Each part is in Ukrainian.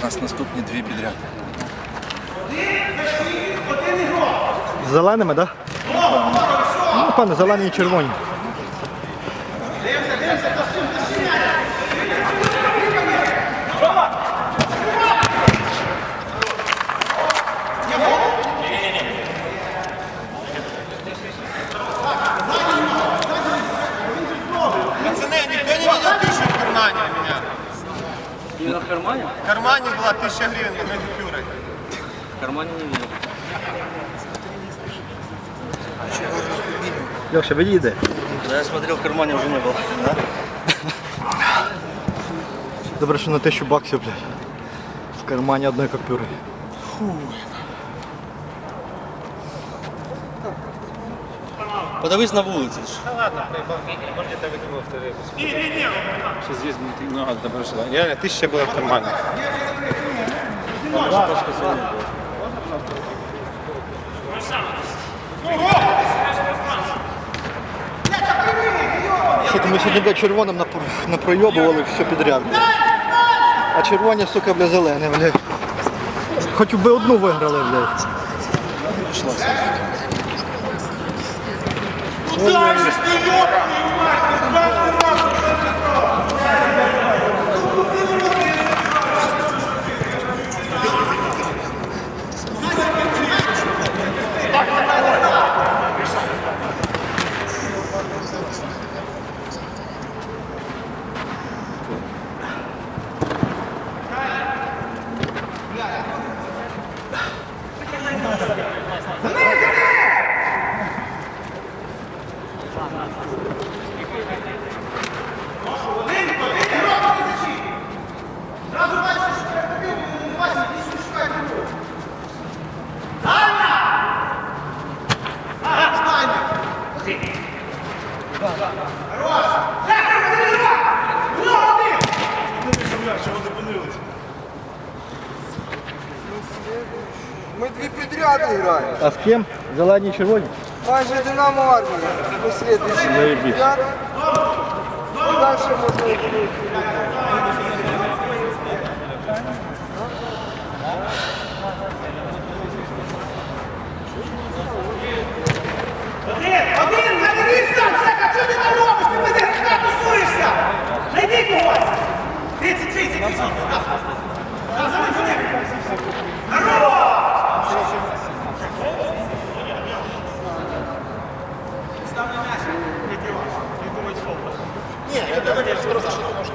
У нас наступні дві підряд. З зеленими, так? Да? Ну, пане, зелені і червоні. Пацаны, никто не видел тысячу в кармане у меня? Именно в кармане? В кармане была тысяча гривен на маникюры. В кармане не видел. Леша, відійди. Да, я смотрел, в кармане уже не было. Добре, що на тисячу баксів, блядь. В кармані одної купюри. Подивись на вулиці. Сейчас здесь будет много доброжелания. ну, Реально, тысяча в кармане. Що ми сьогодні, блядь, червоним напро- напройобували все підряд, блядь. А червоні, сука, бля, зелені, блядь. Хоч би одну виграли, блядь. Ми дві підряд граємо. А з ким? Зелені червоні? Майже Динамо армія. Последний. слідуючий Заєбісь. Далі можна Это я просто що можна.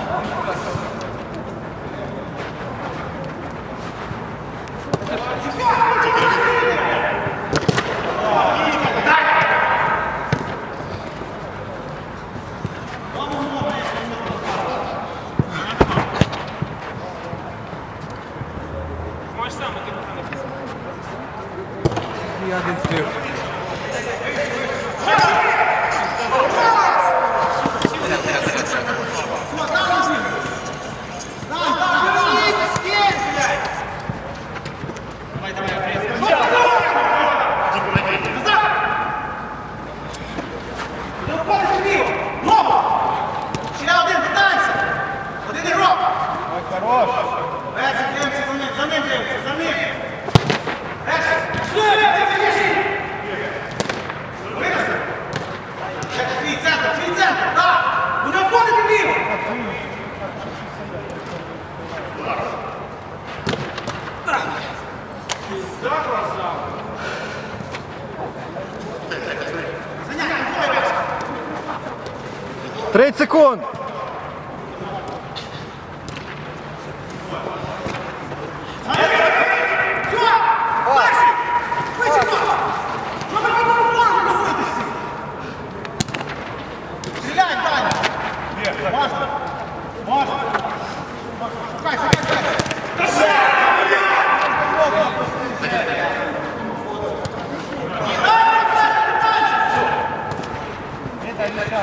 30 секунд. Стріляй, Даня! Можна! Можна! Шукай, шукай!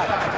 Bye-bye.